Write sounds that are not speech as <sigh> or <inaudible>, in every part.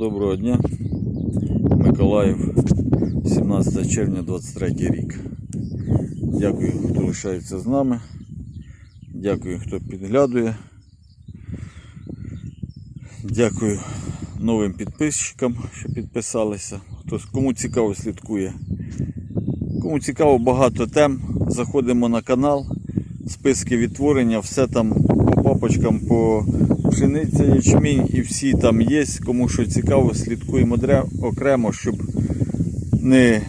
Доброго дня, Миколаїв, 17 червня 23 рік. Дякую, хто лишається з нами. Дякую, хто підглядує. Дякую новим підписчикам, що підписалися. Хто кому цікаво слідкує. Кому цікаво багато тем, заходимо на канал, списки відтворення, все там по папочкам, по пшениця, ячмінь і всі там є. Кому що цікаво, слідкуємо окремо, щоб не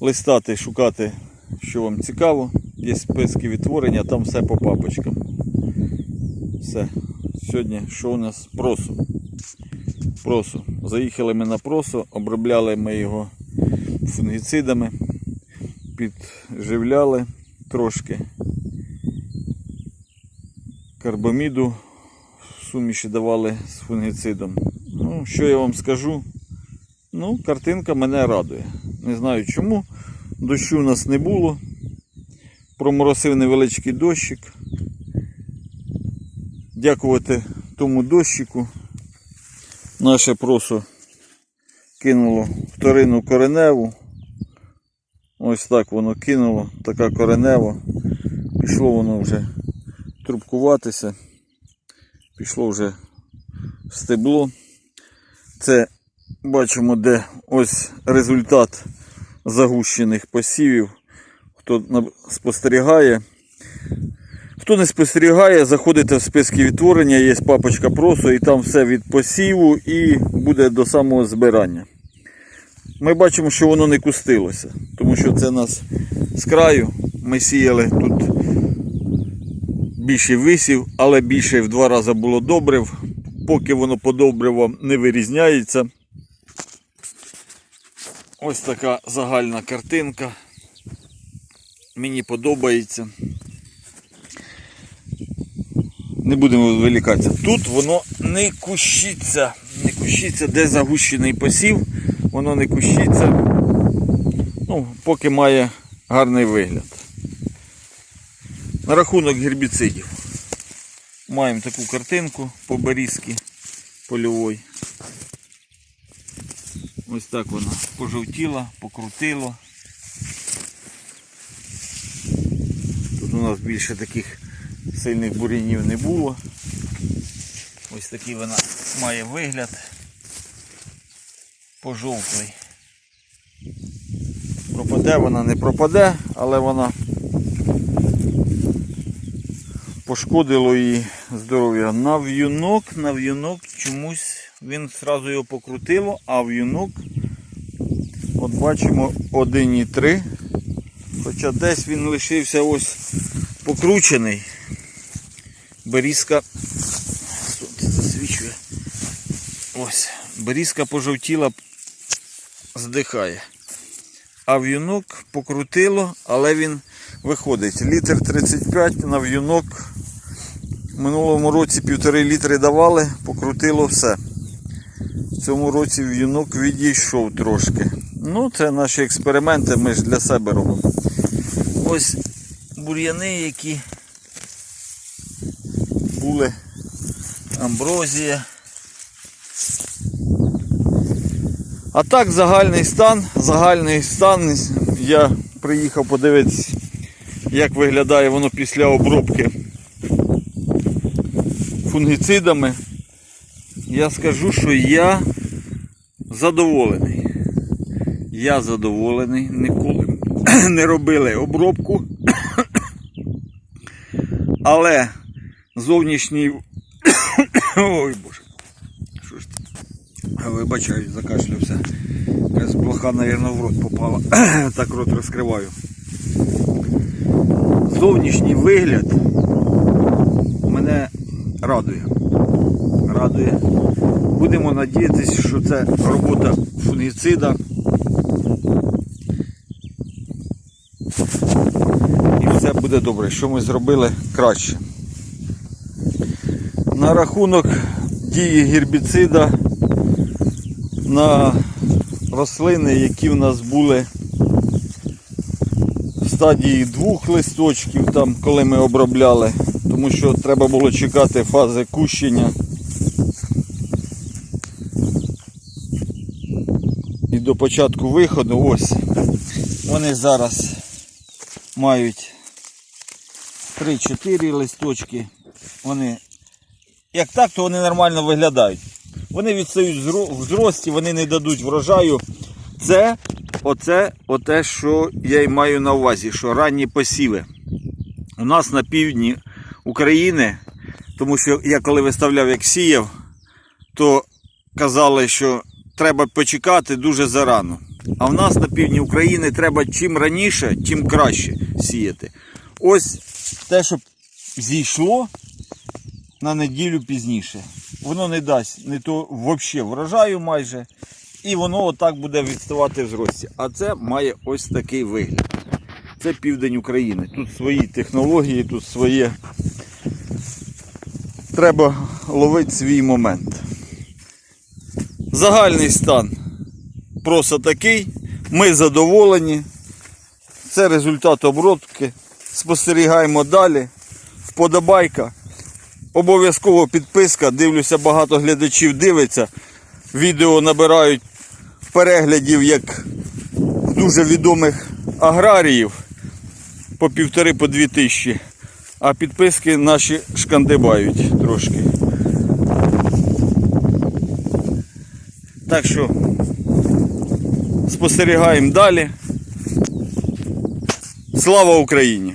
листати, шукати, що вам цікаво. Є списки відтворення, там все по папочкам. Все. Сьогодні що у нас? Просо. Просо. Заїхали ми на просо, обробляли ми його фунгіцидами, підживляли трошки карбаміду в суміші давали з фунгіцидом. Ну, що я вам скажу? Ну, картинка мене радує. Не знаю чому. Дощу у нас не було. Проморосив невеличкий дощик. Дякувати тому дощику. Наше просо кинуло вторину кореневу. Ось так воно кинуло, така коренева. Пішло воно вже трубкуватися. Пішло вже стебло. Це бачимо, де ось результат загущених посівів. Хто спостерігає. Хто не спостерігає, заходите в списки відтворення, є папочка просо, і там все від посіву і буде до самого збирання. Ми бачимо, що воно не кустилося, тому що це нас з краю. Ми сіяли тут більше висів, але більше в два рази було добрив. Поки воно по добривам не вирізняється. Ось така загальна картинка. Мені подобається. Не будемо вилікатися. Тут воно не кущиться. Не кущиться, де загущений посів, воно не кущиться. Ну, поки має гарний вигляд. На рахунок гербіцидів. Маємо таку картинку по берізки польової. Ось так вона пожовтіла, покрутило. Тут у нас більше таких сильних бур'янів не було. Ось такий вона має вигляд. Пожовклий. Пропаде вона не пропаде, але вона пошкодило її здоров'я. На в'юнок, на в'юнок чомусь він одразу його покрутило, а в'юнок, от бачимо 1,3. Хоча десь він лишився ось покручений. Берізка засвічує. Ось, берізка пожовтіла, здихає. А в'юнок покрутило, але він виходить. Літр 35 на в'юнок. Минулому році півтори літри давали, покрутило все. В цьому році в'юнок відійшов трошки. Ну, це наші експерименти, ми ж для себе робимо. Ось бур'яни, які були амброзія. А так загальний стан, загальний стан. Я приїхав подивитися, як виглядає воно після обробки фунгіцидами. Я скажу, що я задоволений. Я задоволений, ніколи <clears throat> не робили обробку. <clears throat> Але зовнішній. <clears throat> Ой боже. Що ж це? Вибачаю, закашлявся. Якась блоха, мабуть, в рот попала. так рот розкриваю. Зовнішній вигляд радує. Радує. Будемо надіятися, що це робота фунгіцида. І все буде добре. Що ми зробили краще. На рахунок дії гербіцида на рослини, які в нас були в стадії двох листочків, там, коли ми обробляли, тому що треба було чекати фази кущення. і до початку виходу. Ось. Вони зараз мають 3-4 листочки. Вони, як так, то вони нормально виглядають. Вони відстають в зрості, вони не дадуть врожаю. Це оце, оте, що я й маю на увазі, що ранні посіви. У нас на півдні України, тому що я коли виставляв, як сіяв, то казали, що треба почекати дуже зарано. А в нас на півдні України треба чим раніше, тим краще сіяти. Ось те, що зійшло на неділю пізніше. Воно не дасть не то взагалі врожаю майже. І воно отак буде відставати в зрості. А це має ось такий вигляд. Це південь України. Тут свої технології, тут своє. Треба ловити свій момент. Загальний стан просто такий. Ми задоволені. Це результат обробки. Спостерігаємо далі. Вподобайка. Обов'язково підписка. Дивлюся, багато глядачів дивиться. Відео набирають переглядів як дуже відомих аграріїв по півтори по дві тисячі. А підписки наші шкандибають трошки. Так що спостерігаємо далі. Слава Україні!